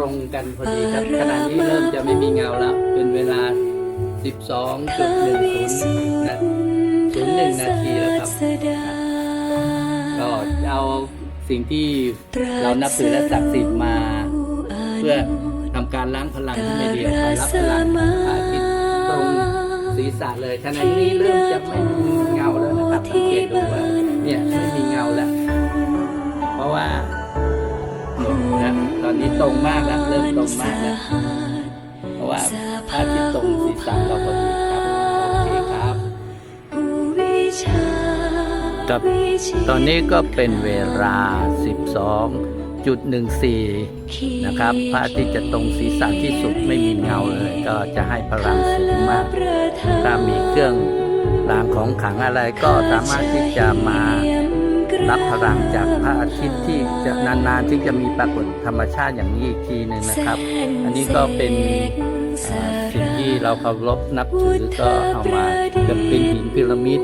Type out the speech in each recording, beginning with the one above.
รงกันพอดีครับขณะนี้เริ่มจะไม่มีเงาแล้ว เป็นเวลา 12.10นะ01นาทีแล้วครับก็เอาสิ่งที่เรานับถือและศักดิ์สิทธิ์มา เพื่อทำการล้างพลังที่ไม่ดีออกไปรับพลังพระอาทิตย์ตรงศีรษะเลยขณะนี้เริ่มจะไม่มีเงาแล้ว ตรงมากแล้วเริ่มตรงมากแล้วเพราะว่าพระอาทิตย์ตรงศีรษะเราพอดีครับโอเคครับครับตอนนี้ก็เป็นเวลา 12.14 นะครับ พระอาทิตย์จะตรงศีรษะที่สุดไม่มีเงาเลย ก็จะให้พลังสูงมาก ถ้ามีเครื่องรางของขลังอะไรก็สามารถที่จะมา รับพลังจากพระอาทิตย์ที่จะนานๆ ที่จะมีปรากฏธรรมชาติอย่างนี้อีกทีหนึ่งนะครับ อันนี้ก็เป็นเอ่อสิ่งที่เราเคารพนับถือก็เอามาจะเป็นหินพีระมิด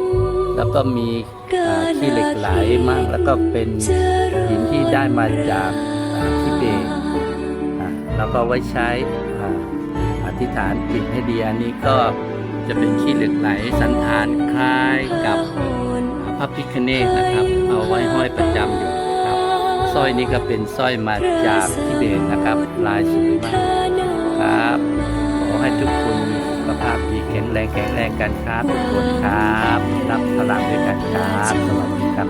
แล้วก็มีอ่าขี้เหล็กไหลมั่งแล้วก็เป็นหินที่ได้มาจากอ่าทิเบตอ่าแล้วก็ไว้ใช้อ่าอธิษฐานจิตให้ดีอันนี้ก็จะเป็นขี้เหล็กไหลสันฐานคล้ายกับ พระพิคเนกนะครับ เอาไว้ห้อยประจำอยู่ครับสร้อยนี้ก็เป็นสร้อยมาจากทิเบตนะครับ ลายสวยมากครับขอให้ทุกคนมีสุขภาพดีแข็งแรงแข็งแรงกันครับทุกคนครับ รับพลังด้วยกันครับสวัสดีครับ